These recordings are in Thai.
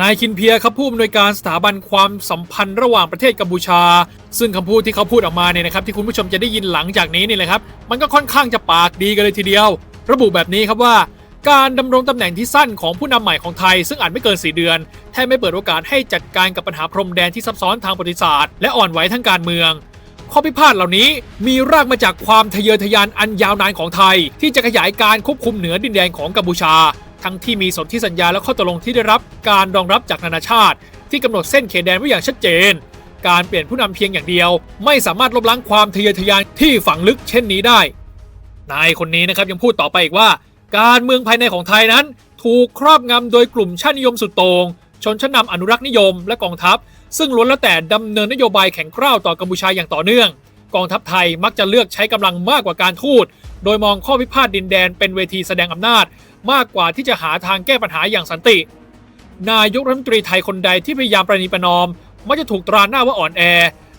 นายคินเพียครับผู้อำนวยการสถาบันความสัมพันธ์ระหว่างประเทศกัมพูชา ซึ่งคำพูดที่เขาพูดออกมาเนี่ยนะครับที่คุณผู้ชมจะได้ยินหลังจากนี้นี่เลยครับ มันก็ค่อนข้างจะปากดีกันเลยทีเดียว ระบุแบบนี้ครับว่า การดำรงตำแหน่งที่สั้นของผู้นำใหม่ของไทย ซึ่งอาจไม่เกิน 4 เดือนแทบไม่เปิดโอกาสให้จัดการกับปัญหาพรมแดนที่ซับซ้อนทางประวัติศาสตร์และอ่อนไหวทางการเมืองข้อพิพาทเหล่านี้มีรากมาจากความทะเยอทะยานอันยาวนานของไทย ที่จะขยายการควบคุมเหนือดินแดนของกัมพูชา ทั้งที่มีสนธิสัญญาและข้อตกลงที่ได้รับการรองรับจากนานาชาติ ที่กำหนดเส้นเขตแดนไว้อย่างชัดเจน การเปลี่ยนผู้นำเพียงอย่างเดียว ไม่สามารถลบล้างความทะเยอทะยานที่ฝังลึกเช่นนี้ได้ นายคนนี้นะครับยังพูดต่อไปอีกว่า การเมืองภายในของไทยนั้น ถูกครอบงำโดยกลุ่มชาตินิยมสุดโต่งชนชั้นนำอนุรักษ์นิยมและกองทัพ ซึ่งล้วนแล้วแต่ดำเนินนโยบายแข็งกร้าวต่อกัมพูชาอย่างต่อเนื่อง กองทัพไทยมักจะเลือกใช้กำลังมากกว่าการทูตโดยมองข้อพิพาทดินแดนเป็นเวทีแสดงอำนาจ มากกว่าที่จะหาทางแก้ปัญหาอย่างสันติ นายกรัฐมนตรีไทยคนใดที่พยายามประนีประนอม มักจะถูกตราหน้าว่าอ่อนแอ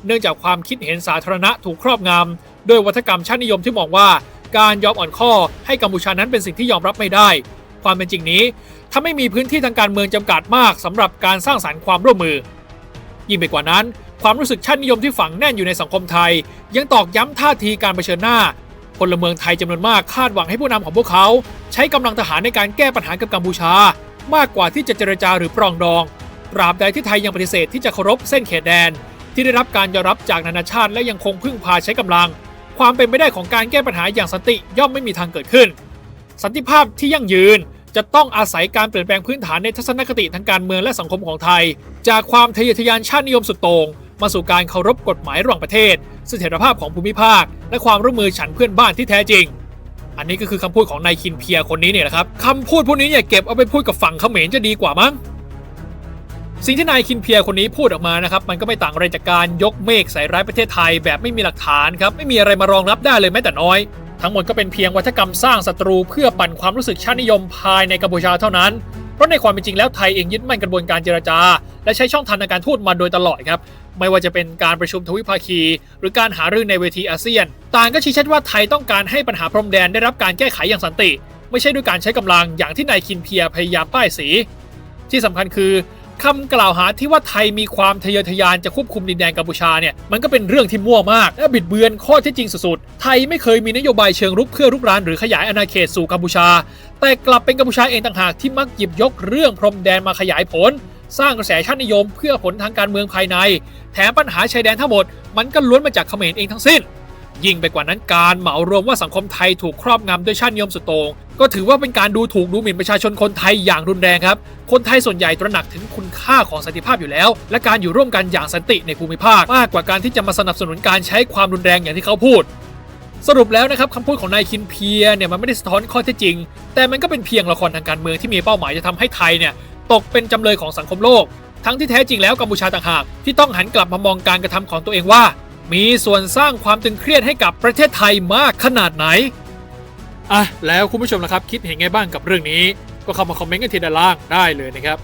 เนื่องจากความคิดเห็นสาธารณะถูกครอบงำโดยวัฒกรรมชาตินิยมที่มองว่า การยอมอ่อนข้อให้กัมพูชานั้นเป็นสิ่งที่ยอมรับไม่ได้ ความเป็นจริงนี้ถ้าไม่มีพื้นที่ทางการเมืองจำกัดมากสำหรับการสร้างสรรค์ความร่วมมือ ยิ่งไปกว่านั้น ความรู้สึกชาตินิยมที่ฝังแน่นอยู่ในสังคมไทย ยังตอกย้ำท่าทีการเผชิญหน้า พลเมืองไทยจำนวนมากคาดหวังให้ผู้นำของพวกเขา ใช้กำลังทหารในการแก้ปัญหากับกัมพูชา มากกว่าที่จะเจรจาหรือปรองดองตราบใดที่ไทยยังปฏิเสธที่จะเคารพเส้นเขตแดน ที่ได้รับการยอมรับจากนานาชาติและยังคงพึ่งพาใช้กำลัง ความเป็นไปได้ของการแก้ปัญหาอย่างสันติย่อมไม่มีทางเกิดขึ้น สันติภาพที่ยั่งยืนจะต้องอาศัยการเปลี่ยนแปลงพื้นฐานในทัศนคติทางการเมืองและสังคมของไทย จากความทะเยอทะยานชาตินิยมสุดโต่งมาสู่การเคารพกฎหมายระหว่างประเทศ เสถียรภาพของภูมิภาค และความร่วมมือฉันเพื่อนบ้านที่แท้จริง อันนี้ก็คือคำพูดของนายคินเพียคนนี้เนี่ยแหละครับคำพูดพวกนี้เนี่ยเก็บเอาไปพูดกับฝั่งเขมรจะดีกว่ามั้งสิ่งที่นายคินเพียคนนี้พูดออกมานะครับมันก็ไม่ต่างอะไรจากการยกเมฆใส่ร้ายประเทศไทยแบบไม่มีหลักฐานครับไม่มีอะไรมารองรับได้เลยแม้แต่น้อย ทั้งหมดก็เป็นเพียงวัฒกรรมสร้างศัตรูเพื่อปั่นความรู้สึกชาตินิยมภายในกัมพูชาเท่านั้น เพราะในความเป็นจริงแล้วไทยเองยึดมั่นกระบวนการเจรจา และใช้ช่องทางในการทูตมาโดยตลอดครับไม่ว่าจะเป็นการประชุมทวิภาคี หรือการหารือในเวทีอาเซียน ต่างก็ชี้ชัดว่าไทยต้องการให้ปัญหาพรมแดนได้รับการแก้ไขอย่างสันติ ไม่ใช่ด้วยการใช้กำลังอย่างที่นายคินเพียพยายามป้ายสี ที่สำคัญคือ คำกล่าวหาที่ว่าไทยมีความทะเยอทะยานจะควบคุมดินแดนกัมพูชาเนี่ยมันก็เป็นเรื่องที่มั่วมาก และบิดเบือนข้อเท็จจริงสุดๆ ไทยไม่เคยมีนโยบายเชิงรุกเพื่อรุกรานหรือขยายอาณาเขตสู่กัมพูชา แต่กลับเป็นกัมพูชาเองต่างหากที่มักหยิบยกเรื่องพรมแดนมาขยายผล สร้างกระแสชาตินิยมเพื่อผลทางการเมืองภายใน แถมปัญหาชายแดนทั้งหมด มันก็ล้วนมาจากเขมรเองทั้งสิ้น ยิ่งไปกว่านั้นการเหมารวมว่าสังคมไทยถูกครอบงำด้วยชาตินิยมสุดโต่งก็ถือว่าเป็นการดูถูกดูหมิ่นประชาชนคนไทยอย่างรุนแรงครับ คนไทยส่วนใหญ่ตระหนักถึงคุณค่าของสันติภาพอยู่แล้ว และการอยู่ร่วมกันอย่างสันติในภูมิภาค มากกว่าการที่จะมาสนับสนุนการใช้ความรุนแรงอย่างที่เขาพูด สรุปแล้วนะครับคำพูดของนายคินเพียเนี่ยมันไม่ได้สะท้อนข้อเท็จจริง แต่มันก็เป็นเพียงละครทางการเมืองที่มีเป้าหมายจะทำให้ไทยเนี่ยตกเป็นจำเลยของสังคมโลก ทั้งที่แท้จริงแล้วกัมพูชาต่างหากที่ต้องหันกลับมามองการกระทำของตัวเองว่า มีส่วนสร้างความตึงเครียดให้กับประเทศไทยมากขนาดไหน อะ แล้วคุณผู้ชมนะครับ คิดเห็นไงบ้างกับเรื่องนี้ ก็เข้ามาคอมเมนต์กันที่ด้านล่างได้เลยนะครับ